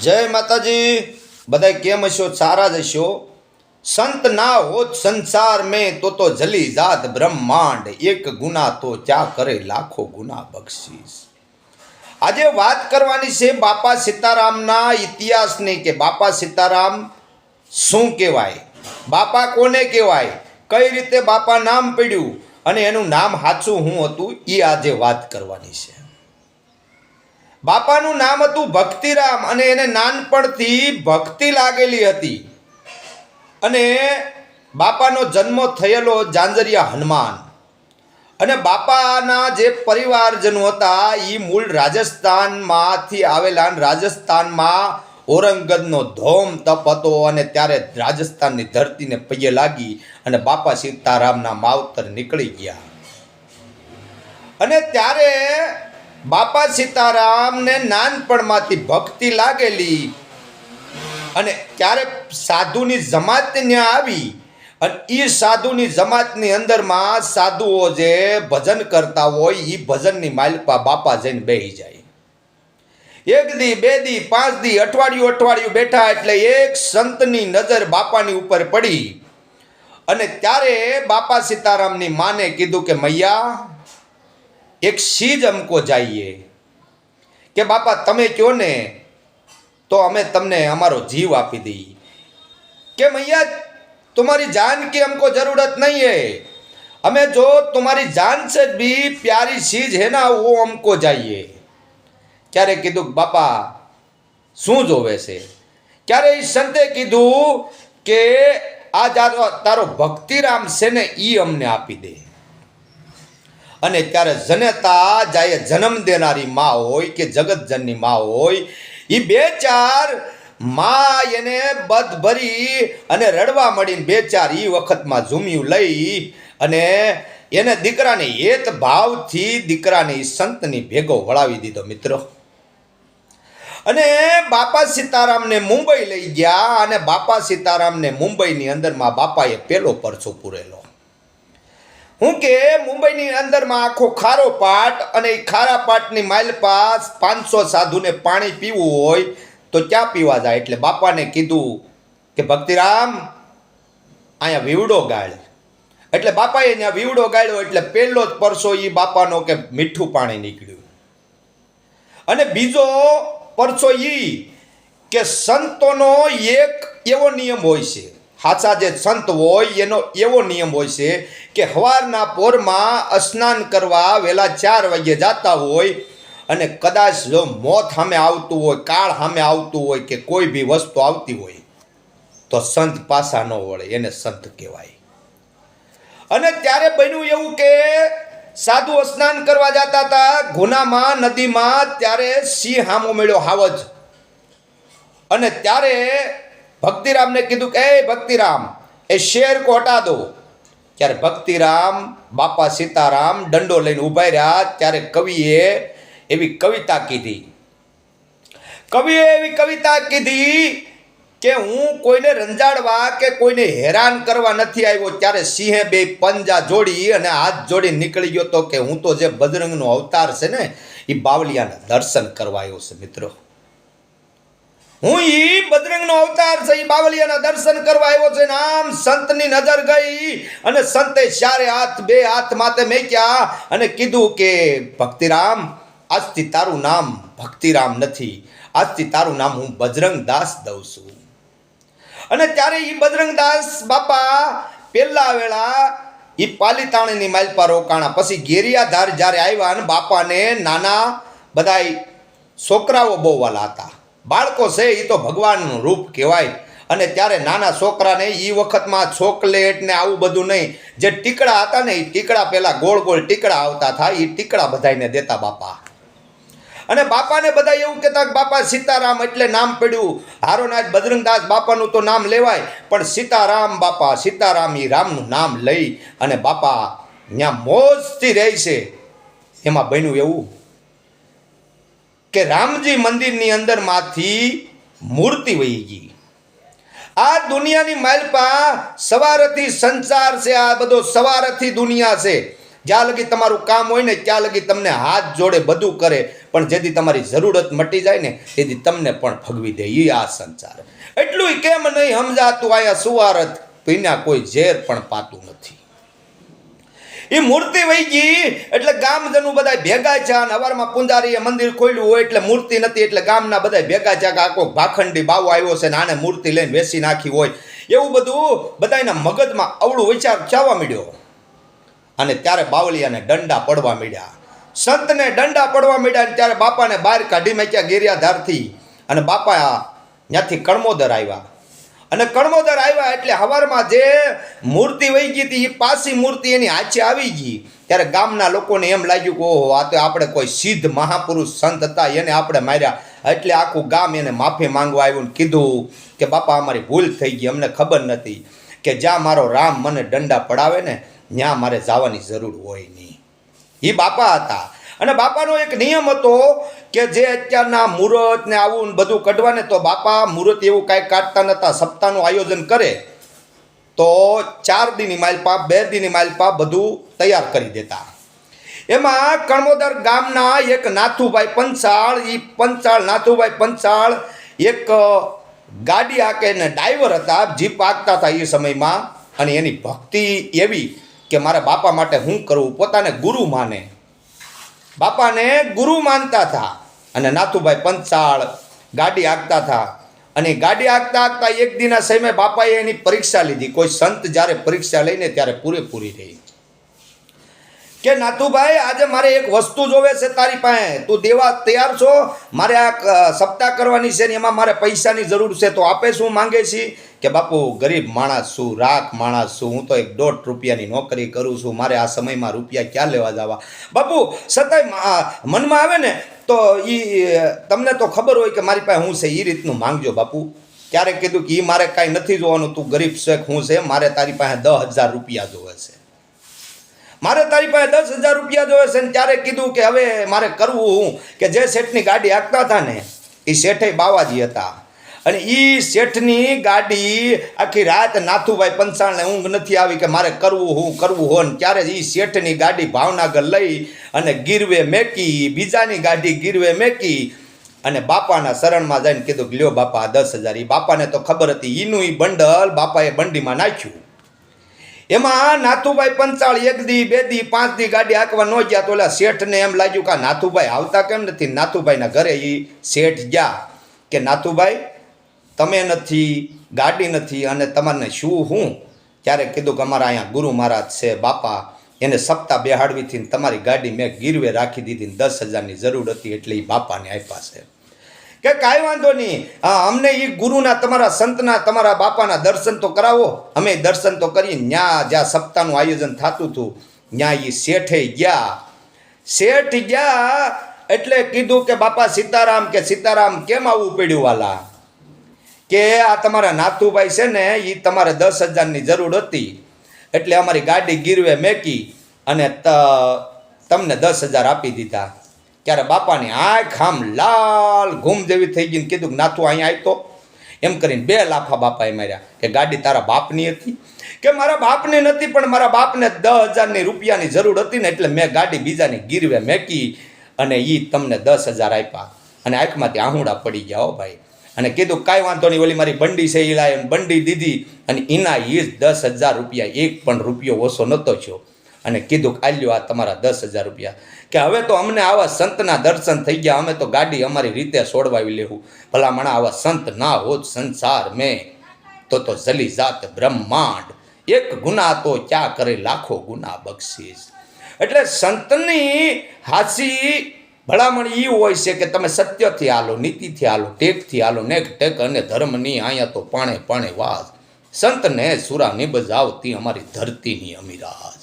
જય માતાજી. બધા કેમ હશો સારા જ હશો સંત ના હોત સંસાર મેં, તો તો જલી જાત બ્રહ્માંડ. એક ગુના તો ચા કરે લાખો ગુના બક્ષીસ. આજે વાત કરવાની છે બાપા સીતારામના ઇતિહાસની કે બાપા સીતારામ શું કહેવાય? બાપા કોને કહેવાય? કઈ રીતે બાપા નામ પડ્યું? અને એનું નામ સાચું હું હતું? એ આજે વાત કરવાની છે. બાપાનું નામ હતું ભક્તિરામ અને એને નાનપણથી ભક્તિ લાગેલી હતી. અને બાપાનો જન્મ થયેલો જાંજરિયા હનુમાન. અને બાપાના જે પરિવારજનો હતા એ મૂળ રાજસ્થાનમાંથી આવેલા રાજસ્થાનમાં ઔરંગઝેબનો ધોમ તપ હતો અને ત્યારે રાજસ્થાનની ધરતીને પૈયે લાગી અને બાપા સીતારામના માવતર નીકળી ગયા. અને ત્યારે બાપા સીતારામને નાનપણમાંથી ભક્તિ લાગેલી અને ત્યારે સાધુની જમાત ત્યાં આવી અને એ સાધુની જમાતની અંદરમાં સાધુઓ જે ભજન કરતા હોય એ ભજનની માલપા બાપા જઈને બેહી જાય. એક દી, બે દી, પાંચ દી, અઠવાડિયું અઠવાડિયું બેઠા એટલે એક સંતની નજર બાપાની ઉપર પડી અને ત્યારે બાપા સીતારામની માને કીધું કે મૈયા એક સીજ અમકો જઈએ કે બાપા તમે કહો ને તો અમે તમને અમારો જીવ આપી દઈએ કે મૈયા तुम्हारी जान की हमको जरूरत नहीं है हमें जो तुम्हारी जान से भी प्यारी चीज है ना वो हमको चाहिए ક્યારે કીધું કે બાપા શું જોવે છે ક્યારે એ સંતે કીધું કે આ તારો તારો ભક્તિરામ છે ને એ અમને આપી દે અને ત્યારે જનેતા જાય જન્મ દેનારી મા હોય કે જગતજનની મા હોય એ બે ચાર મા એને બધ ભરી અને રડવા મળીને બે ચાર એ વખતમાં ઝૂમ્યું લઈ અને એને દીકરાને હેત ભાવથી દીકરાને સંતની ભેગો વળાવી દીધો મિત્રો. અને બાપા સીતારામને મુંબઈ લઈ ગયા અને બાપા સીતારામને મુંબઈની અંદરમાં બાપાએ પેલો પરચો પૂરેલો. હું કે મુંબઈની અંદરમાં આખો ખારો પાટ અને એ ખારા પાટની માઇલ પાસ પાંચસો સાધુને પાણી પીવું હોય તો ક્યાં પીવા જાય? એટલે બાપાને કીધું કે, ભક્તિરામ, અહીંયા વીવડો ગાળ. એટલે બાપાએ ત્યાં વીવડો ગાળ્યો, એટલે પહેલો જ પરસો એ બાપાનો કે મીઠું પાણી નીકળ્યું. અને બીજો પરસો એ કે, સંતોનો એક એવો નિયમ હોય છે સાચા જે સંત હોય, એનો એવો નિયમ હોય છે કે સવારના પોરમાં સ્નાન કરવા વહેલા ચાર વાગ્યે જતા હોય અને કદાચ જો મોત સામે આવતું હોય, કાળ સામે આવતું હોય કે કોઈ બી વસ્તુ આવતી હોય, તો સંત પાસા ન વળે, એને સંત કહેવાય. અને ત્યારે બન્યું એવું કે સાધુ સ્નાન કરવા જતા હતા, ગુનામાં, નદીમાં, ત્યારે સિંહ હામો મળ્યો, હાવજ. અને ત્યારે ભક્તિરામને કીધું કે, એ ભક્તિરામ, એ શેર કો હટા દો. ત્યારે ભક્તિરામ, બાપા સીતારામ દંડો લઈને ઊભા રહ્યા. ત્યારે કવિએ એવી કવિતા કીધી. કવિએ એવી કવિતા કીધી કે, હું કોઈને રંજાડવા કે કોઈને હેરાન કરવા નથી આવ્યો. ત્યારે સિંહે બે પંજા જોડી અને હાથ જોડી નીકળી ગયો તો કે, હું તો જે બજરંગનો અવતાર છે ને, એ બાવલિયાના દર્શન કરવા આવ્યો છે, મિત્રો. હું ઈ બજરંગનો અવતાર છે, ઈ બાવલિયાના દર્શન કરવા આવ્યો છે ને આમ સંતની નજર ગઈ અને સંતે ચારે હાથ, બે હાથ માથે મેક્યા અને કીધું કે, ભક્તિરામ, આજથી તારું નામ ભક્તિરામ નથી. આજથી તારું નામ હું બજરંગ દાસ દઉં છું. અને ત્યારે ઈ બજરંગદાસ બાપા પેલા વેળા ઈ પાલીતાણીની માલપા રોકાણા. પછી ગેરિયાધાર જ્યારે આવ્યા અને બાપાને નાના બધાય છોકરાઓ બહુ વાલા હતા. બાળકો છે એ તો ભગવાનનું રૂપ કહેવાય. અને ત્યારે નાના છોકરાને એ વખતમાં ચોકલેટ ને આવું બધું નહીં. જે ટીકડા હતા ને એ ટીકડા પહેલાં ગોળ ગોળ ટીકડા આવતા થાય એ ટીકડા બધાને દેતા બાપા. અને બાપાને બધા એવું કહેતા કે બાપા સીતારામ એટલે નામ પડ્યું. હારોનાથ બજરંગદાસ બાપાનું તો નામ લેવાય, પણ સીતારામ બાપા, સીતારામ એ રામનું નામ લઈ અને બાપા ત્યાં મોજથી રહે છે. એમાં બન્યું એવું કે રામજી મંદિરની અંદરમાંથી મૂર્તિ વહી ગઈ. આ દુનિયાની માલપા સવારથી સંસાર છે, આ બધો સવારથી દુનિયા છે. જ્યાં લગી તમારું કામ હોય ને ત્યાં લગી તમને હાથ જોડે બધું કરે, પણ જેથી તમારી જરૂરત મટી જાય ને તેથી તમને પણ ફગવી દે એ આ સંસાર. એટલું કેમ નહીં સમજાતું આયા સુવારત પીના કોઈ ઝેર પણ પાતું નથી. એ મૂર્તિ વહી ગઈ. એટલે ગામજનો બધા ભેગા છે અને અવારમાં પુંજારીએ મંદિર ખોલ્યું હોય એટલે મૂર્તિ નથી, એટલે ગામના બધા ભેગા છે આખો ભાખંડી બાવો આવ્યો છે ને આને મૂર્તિ લઈને વેસી નાખી હોય. એવું બધું બધાના મગજમાં અવળું વિચાર ચાવા મળ્યો અને ત્યારે બાવળિયાને દંડા પડવા મળ્યા સંતને દંડા પડવા મળ્યા અને ત્યારે બાપાને બહાર કાઢી મેક્યા ગેરિયાધારથી. અને બાપા ત્યાંથી કણમોદર આવ્યા. અને કણમોદર આવ્યા એટલે હવારમાં જે મૂર્તિ વહી ગઈ હતી એ પાછી મૂર્તિ એની હાચે આવી ગઈ. ત્યારે ગામના લોકોને એમ લાગ્યું કે, ઓહો, આ તો આપણે કોઈ સિદ્ધ મહાપુરુષ સંત હતા, એને આપણે માર્યા. એટલે આખું ગામ એને માફી માંગવા આવ્યું કીધું કે, બાપા, અમારી ભૂલ થઈ ગઈ, અમને ખબર નથી કે જ્યાં મારો રામ મને દંડા પડાવે ને, ત્યાં મારે જવાની જરૂર હોય નહીં. એ બાપા હતા. અને બાપાનો એક નિયમ હતો કે જે અત્યારના મુહૂર્ત ને આવું બધું કઢવાને તો બાપા મુહૂર્ત એવું કાંઈ કાઢતા નહોતા સપ્તાહનું આયોજન કરે, તો ચાર દીની માલપા બે દીની માલપા બધું તૈયાર કરી દેતા. એમાં કણમોદર ગામના એક નાથુભાઈ પંચાળ એ પંચાળ, નાથુભાઈ પંચાળ એક ગાડી આકે ને ડ્રાઈવર હતા, જીપ આંકતા હતા એ સમયમાં, અને એની ભક્તિ એવી કે મારા બાપા માટે હું કરવું? પોતાને ગુરુ માને. બાપાને ગુરુ માનતા હતા. અને નાથુભાઈ પંચાળ ગાડી આંકતા હતા. અને ગાડી આંકતા આંકતા એક દિના સમયે બાપાએ એની પરીક્ષા લીધી. કોઈ સંત જ્યારે પરીક્ષા લઈને ત્યારે પૂરેપૂરી રહી કે નાથુભાઈ, આજે મારે એક વસ્તુ જોવે છે તારી પાસે. તું દેવા તૈયાર છો? મારે આ સપ્તાહ કરવાની છે ને એમાં મારે પૈસાની જરૂર છે. તો આપે શું માંગે છે? કે બાપુ, ગરીબ માણસ છું, રાખ માણસ છું, હું તો એક દોઢ રૂપિયાની નોકરી કરું છું, મારે આ સમયમાં રૂપિયા ક્યાં લેવા જવા? બાપુ સતાય મનમાં આવે ને, તો એ તમને તો ખબર હોય કે મારી પાસે હું છે એ રીતનું માંગજો બાપુ. ક્યારેક કીધું કે એ મારે કાંઈ નથી જોવાનું, તું ગરીબ છે હું છે, મારે તારી પાસે દસ હજાર રૂપિયા જોવે છે. મારે તારી પાસે દસ હજાર રૂપિયા જોવે છે ને ત્યારે કીધું કે હવે મારે કરવું હું, કે જે શેઠની ગાડી આપતા હતા ને એ શેઠે બાવાજી હતા. અને એ શેઠની ગાડી આખી રાત નાથુભાઈ પંચાળને ઊંઘ નથી આવી કે મારે કરવું હું, કરવું હોય ને ત્યારે એ શેઠની ગાડી ભાવનગર લઈ અને ગીરવે મેકી, બીજાની ગાડી ગીરવે મેકી અને બાપાના શરણમાં જઈને કીધું કે લ્યો બાપા દસ હજાર. એ બાપાને તો ખબર હતી એનું એ બંડલ બાપાએ બંડીમાં નાખ્યું. એમાં નાથુભાઈ પંચાળ એક દી, બે દી, પાંચ દી ગાડી હાંકવા ન ગયા તો ઓલા શેઠને એમ લાગ્યું કે નાથુભાઈ આવતા કેમ નથી? નાથુભાઈના ઘરે એ શેઠ ગયા કે નાથુભાઈ તમે નથી, ગાડી નથી અને તમારને શું હું? ત્યારે કીધું કે અમારા અહીંયા ગુરુ મહારાજ છે, બાપા, એને સપ્તાહ બેહાડવીથી તમારી ગાડી મેં ગીરવે રાખી દીધી દસ હજારની જરૂર હતી એટલે એ બાપાને આપ્યા છે. કે કાંઈ વાંધો નહીં અમને એ ગુરુના, તમારા સંતના, તમારા બાપાના દર્શન તો કરાવો. અમે દર્શન તો કરીએ. ન્યા જ્યાં સપ્તાહનું આયોજન થતું હતું ત્યાં એ શેઠે ગયા. શેઠ ગયા એટલે કીધું કે બાપા સીતારામ કે સીતારામ કેમ આવવું પડ્યું વાલા? કે આ તમારા નાથુભાઈ છે ને એ તમારે દસ હજારની જરૂર હતી. એટલે અમારી ગાડી ગીરવે મેકી અને તમને દસ હજાર આપી દીધા. ત્યારે બાપાની આંખ આમ લાલ ઘૂમ જેવી થઈ ગઈ ને કીધું કે નાથું અહીંયા આવતો એમ કરીને બે લાફા બાપાએ માર્યા કે ગાડી તારા બાપની હતી. કે મારા બાપની નથી, પણ મારા બાપને દસ હજારની રૂપિયાની જરૂર હતી ને, એટલે મેં ગાડી બીજાની ગીરવે મેકી અને એ તમને દસ હજાર આપ્યા અને આંખમાંથી આહુડા પડી ગયા હો ભાઈ. અને કીધું, કાંઈ વાંધો નહીં, ઓલી મારી બંડી છે એ લાય બંડી દીધી અને એના એ જ દસ હજાર રૂપિયા, એક પણ રૂપિયો ઓછો નહોતો થયો. અને કીધું કે આલ્યો, આ તમારા દસ હજાર રૂપિયા. કે હવે તો અમને આવા સંતના દર્શન થઈ ગયા, અમે તો ગાડી અમારી રીતે સોડવાવી લેવું ભલામણ, આવા સંત ના હોત સંસાર મેં, તો તો જલી જાત બ્રહ્માંડ. એક ગુના તો ક્યાં કરે, લાખો ગુના બક્ષીસ. એટલે સંતની હાસી ભલામણ એ હોય છે કે તમે સત્યથી હાલો, નીતિથી હાલો, ટેકથી હાલો, નેક, ટેક અને ધર્મની અહીંયા તો પાણે પાણે વાસ સંતને સુરા નિબજાવતી અમારી ધરતીની અમીરાજ